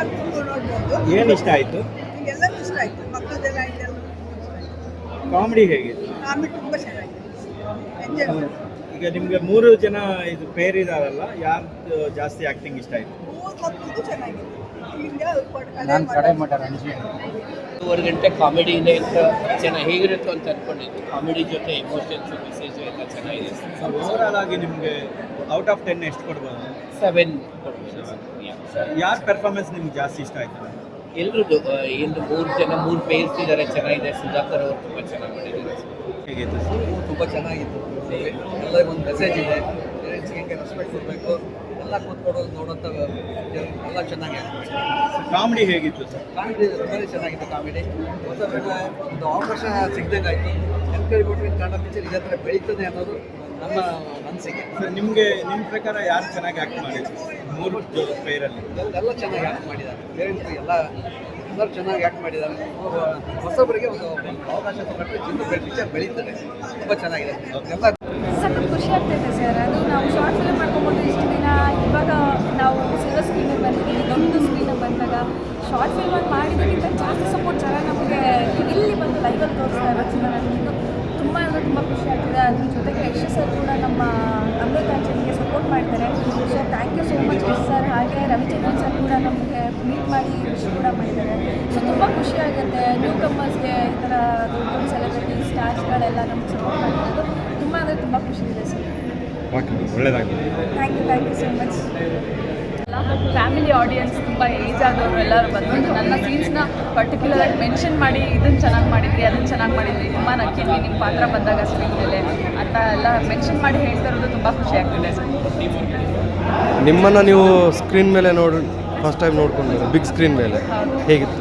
ಎಲ್ಲರೂ ಕೂತ್ಕೊಂಡು ನೋಡ್ಬೋದು ಏನು ಇಷ್ಟ ಆಯಿತು? ಎಲ್ಲರೂ ಇಷ್ಟ ಆಯ್ತು. ಮಕ್ಕಳದೆಲ್ಲ ಇದೆಲ್ಲ ಇಷ್ಟ ಆಯ್ತು. ಕಾಮಿಡಿ ಹೇಗಿತ್ತು ಆಮೇಲೆ ತುಂಬ ಚೆನ್ನಾಗಿದೆ. ಎಂಜಾಯ್ ಈಗ ನಿಮಗೆ ಮೂರು ಜನ ಇದು ಪೇರ್ ಇದಾರಲ್ಲ ಯಾರ್ದು ಜಾಸ್ತಿ ಆಕ್ಟಿಂಗ್ ಇಷ್ಟ ಆಯ್ತು? ಮೂರು ಮಕ್ಕಳದು ಚೆನ್ನಾಗಿದೆ. ಕಲೆ ನಾನು ಕಡೆ ಮಾಡೋದು. ಒಂದು ಮೂರು ಗಂಟೆ ಕಾಮಿಡಿ ಇದೆ ಅಂತ ಚೆನ್ನಾಗಿ ಹೇಗಿರುತ್ತೋ ಅಂತ ಅನ್ಕೊಂಡಿದ್ದೆ ಕಾಮಿಡಿ ಜೊತೆ ಎಮೋಷನ್ಸ್ ಮೆಸೇಜ್ ಎಲ್ಲ ಚೆನ್ನಾಗಿದೆ. ಓವರಾಲ್ ಆಗಿ ನಿಮಗೆ ಔಟ್ ಆಫ್ ಟೆನ್ ಎಷ್ಟು ಕೊಡ್ಬೋದು? ಸೆವೆನ್ ಯಾರ ಪರ್ಫಾರ್ಮೆನ್ಸ್ ನಿಮ್ಗೆ ಜಾಸ್ತಿ ಇಷ್ಟ ಆಯ್ತು? ಎಲ್ರದ್ದು ಇನ್ನು ಮೂರು ಜನ ಮೂರು ಪೇರ್ಸ್ ಇದ್ದಾರೆ ಚೆನ್ನಾಗಿದೆ ಸುಧಾಕರ್ ಅವರು ತುಂಬ ಚೆನ್ನಾಗಿ ಮಾಡಿದ್ದಾರೆ. ಹೇಗಿತ್ತು ಸರ್ ತುಂಬ ಚೆನ್ನಾಗಿತ್ತು. ಎಲ್ಲರಿಗೂ ಒಂದು ಮೆಸೇಜ್ ಇದೆ. ಪೇರೆಂಟ್ಸ್ಗೆ ರೆಸ್ಪೆಕ್ಟ್ ಕೊಡಬೇಕು. ಎಲ್ಲ ಕೂತ್ಕೊಂಡು ನೋಡೋಂಥ ಎಲ್ಲ ಚೆನ್ನಾಗಿ ಕಾಮಿಡಿ ಹೇಗಿತ್ತು ಸರ್? ಕಾಮಿಡಿ ತುಂಬಾ ಚೆನ್ನಾಗಿತ್ತು ಕಾಮಿಡಿ ಒಂದು ಅವಕಾಶ ಸಿಗ್ದಂಗೆ ಆಯಿತು ಎನ್ಕರೇಜ್ ಕೊಟ್ಟು ಕನ್ನಡ ಪಿಕ್ಚರ್ ಇದೇ ಥರ ಬೆಳೀತದೆ ಅನ್ನೋದು ನಮ್ಮ ಅನಿಸಿಕೆ ಸರ್ ನಿಮಗೆ ನಿಮ್ಮ ಪ್ರಕಾರ ಯಾರು ಚೆನ್ನಾಗಿ ಆ್ಯಕ್ಟ್ ಮಾಡಿದ್ರು? ಮೂರು ಪೇರಲ್ಲಿ ಎಲ್ಲ ಚೆನ್ನಾಗಿ ಆ್ಯಕ್ಟ್ ಮಾಡಿದ್ದಾರೆ. ಪೇರೆಂಟ್ಸ್ ಎಲ್ಲ ಎಲ್ಲರೂ ಚೆನ್ನಾಗಿ ಆ್ಯಕ್ಟ್ ಮಾಡಿದ್ದಾರೆ. ಹೊಸೊಬ್ಬರಿಗೆ ಹೊಸಬರಿಗೆ ಒಂದು ಅವಕಾಶ ಕೊಟ್ಟರೆ ಚಿನ್ನ ಪಿಕ್ಚರ್ ಬೆಳೀತದೆ. ತುಂಬ ಚೆನ್ನಾಗಿದೆ. ಎಲ್ಲ ಸಖತ್ ಖುಷಿ ಆಗ್ತೈತೆ ಸರ್. ಅದು ನಾವು ಶಾರ್ಟ್ ಫಿಲ್ಮ್ ಮಾಡ್ಕೊಂಬೋದು ಇಷ್ಟು ದಿನ ಇವಾಗ ನಾವು ಸಿಲ್ವರ್ ಸ್ಕ್ರೀನಿಗೆ ಬಂದಿದ್ದೀವಿ ದೊಡ್ಡ ಸ್ಕ್ರೀನಿಗೆ ಬಂದಾಗ ಶಾರ್ಟ್ ಫಿಲ್ಮಲ್ಲಿ ಮಾಡಿದ್ದಕ್ಕಿಂತ ಜಾಸ್ತಿ ಸಪೋರ್ಟ್ ಜನ ನಮಗೆ ಇಲ್ಲಿ ಬಂದು ಲೈವಲ್ಲಿ ತೋರಿಸ್ತಾ ಇರೋದು ನನಗೆ ತುಂಬ ಅಂದರೆ ತುಂಬ ಖುಷಿ ಆಗ್ತಿದೆ ಅದ್ರ ಜೊತೆಗೆ ಯಶ್ ಸರ್ ಕೂಡ ನಮ್ಮ ಅಮೃತಾಂಜಲಿಗೆ ಸಪೋರ್ಟ್ ಮಾಡ್ತಾರೆ. So thank you so much sir ಹಾಗೆ ರವಿಚಂದ್ರನ್ ಸರ್ ಕೂಡ ನಮಗೆ ಮೀಟ್ ಮಾಡಿ ವಿಶ್ ಕೂಡ ಮಾಡಿದ್ದಾರೆ. ಸೊ ತುಂಬ ಖುಷಿ ಆಗುತ್ತೆ. ನ್ಯೂ ಕಮರ್ಸ್ಗೆ ಈ ಥರ ದೊಡ್ಡ ದೊಡ್ಡ ಸೆಲೆಬ್ರಿಟಿ ಸ್ಟಾರ್ಸ್ಗಳೆಲ್ಲ ನಮ್ಗೆ ಸಪೋರ್ಟ್ ಮಾಡಿರೋದು ತುಂಬ ಅಂದರೆ ತುಂಬ ಖುಷಿ ಇದೆ sir thank you thank you so much family audience ತುಂಬ ಏಜ್ ಆದವರು ಎಲ್ಲರೂ ಬಂದು ನನ್ನ ಸೀನ್ಸ್ನ ಪರ್ಟಿಕ್ಯುಲರ್ ಆಗಿ ಮೆನ್ಷನ್ ಮಾಡಿ ಇದನ್ನು ಚೆನ್ನಾಗಿ ಮಾಡಿದ್ರಿ ಅದನ್ನು ಚೆನ್ನಾಗಿ ಮಾಡಿದ್ರಿ ತುಂಬ ನಕ್ಕಿದ್ವಿ. ನಿಮ್ಮ ಪಾತ್ರ ಬಂದಾಗ ಸ್ಕ್ರೀನ್ ಮೇಲೆ ಅಂತ ಎಲ್ಲ ಮೆನ್ಷನ್ ಮಾಡಿ ಹೇಳ್ತಾ ಇರೋದು ತುಂಬ ಖುಷಿ ಆಗ್ತಿದೆ. ನಿಮ್ಮನ್ನು ನೀವು ಸ್ಕ್ರೀನ್ ಮೇಲೆ ನೋಡಿ ಫಸ್ಟ್ ಟೈಮ್ ನೋಡ್ಕೊಂಡು ಬಿಗ್ ಸ್ಕ್ರೀನ್ ಮೇಲೆ. ಹೇಗಿತ್ತು?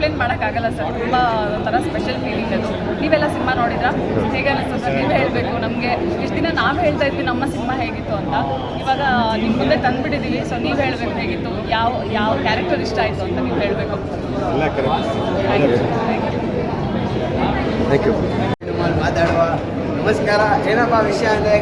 ಎಕ್ಸ್ಪ್ಲೇನ್ ಮಾಡೋಕ್ಕಾಗಲ್ಲ ಸರ್ ತುಂಬ ಒಂಥರ ಸ್ಪೆಷಲ್ ಫೀಲಿಂಗ್ ಅದು. ನೀವೆಲ್ಲ ಸಿನಿಮಾ ನೋಡಿದ್ರಾ? ಹೇಗೆ ಅನಿಸ್ತದೆ ಸರ್ ನೀವು ಹೇಳಬೇಕು ನಮಗೆ. ಇಷ್ಟು ದಿನ ನಾವು ಹೇಳ್ತಾ ಇದ್ವಿ ನಮ್ಮ ಸಿನಿಮಾ ಹೇಗಿತ್ತು ಅಂತ. ಇವಾಗ ನಿಮ್ಮ ಮುಂದೆ ತಂದುಬಿಟ್ಟಿದ್ದೀವಿ ಸೊ ನೀವು ಹೇಳಬೇಕು ಹೇಗಿತ್ತು. ಯಾವ ಯಾವ ಕ್ಯಾರೆಕ್ಟರ್ ಇಷ್ಟ ಆಯಿತು ಅಂತ ನೀವು ಹೇಳಬೇಕು. ಎಲ್ಲ ಥ್ಯಾಂಕ್ ಯು ಮಾತಾಡುವ. ನಮಸ್ಕಾರ. ಏನಪ್ಪ ವಿಷಯ ಅಂದರೆ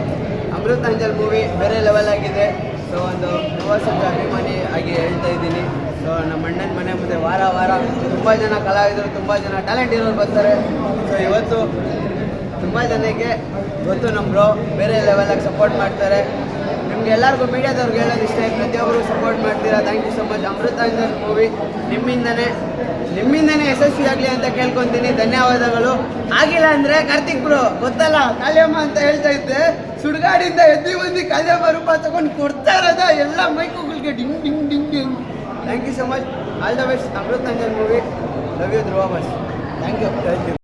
ಅಮೃತಾಂಜಲ್ ಮೂವಿ ಬೇರೆ ಲೆವೆಲ್ ಆಗಿದೆ. ಸೊ ಒಂದು ಪ್ರವಾಸ ಅಭಿಮಾನಿ ಆಗಿ ಹೇಳ್ತಾ ಇದ್ದೀನಿ. ಸೊ ನಮ್ಮ ಅಣ್ಣನ ಮನೆ ಮುಂದೆ ವಾರ ವಾರ ತುಂಬ ಜನ ಕಲಾವಿದರು, ತುಂಬ ಜನ ಟ್ಯಾಲೆಂಟ್ ಇರೋರು ಬರ್ತಾರೆ. ಸೊ ಇವತ್ತು ತುಂಬ ಜನಕ್ಕೆ ಗೊತ್ತು ನಮ್ಮ ಬ್ರೋ ಬೇರೆ ಲೆವೆಲಾಗಿ ಸಪೋರ್ಟ್ ಮಾಡ್ತಾರೆ. ನಿಮ್ಗೆ ಎಲ್ಲರಿಗೂ ಮೀಡಿಯಾದವ್ರಿಗೆ ಹೇಳೋದು ಇಷ್ಟ ಪ್ರತಿಯೊಬ್ಬರು ಸಪೋರ್ಟ್ ಮಾಡ್ತೀರಾ? Thank you so much Amrutha Amruthanjal movie ನಿಮ್ಮಿಂದನೇ ನಿಮ್ಮಿಂದನೇ ಯಶಸ್ವಿ ಆಗಲಿ ಅಂತ ಕೇಳ್ಕೊತೀನಿ. ಧನ್ಯವಾದಗಳು. ಆಗಿಲ್ಲ ಅಂದರೆ ಕಾರ್ತಿಕ್ ಬ್ರೋ ಗೊತ್ತಲ್ಲ? ಕಾಲ್ಯಮ್ಮ ಅಂತ ಹೇಳ್ತಾ ಇದ್ದೆ. ಸುಡುಗಾಡಿಂದ ಎದ್ದಿ ಬಂದು ಕಾಲ್ಯಮ್ಮ ರೂಪ ತಗೊಂಡು ಕೊಡ್ತಾ ಇರೋದ ಎಲ್ಲ ಮೈಕುಗಳಿಗೆ ding ding ding ding. Thank you so much all the best Amrutha Anjan movie love you Dhruva thank you thank you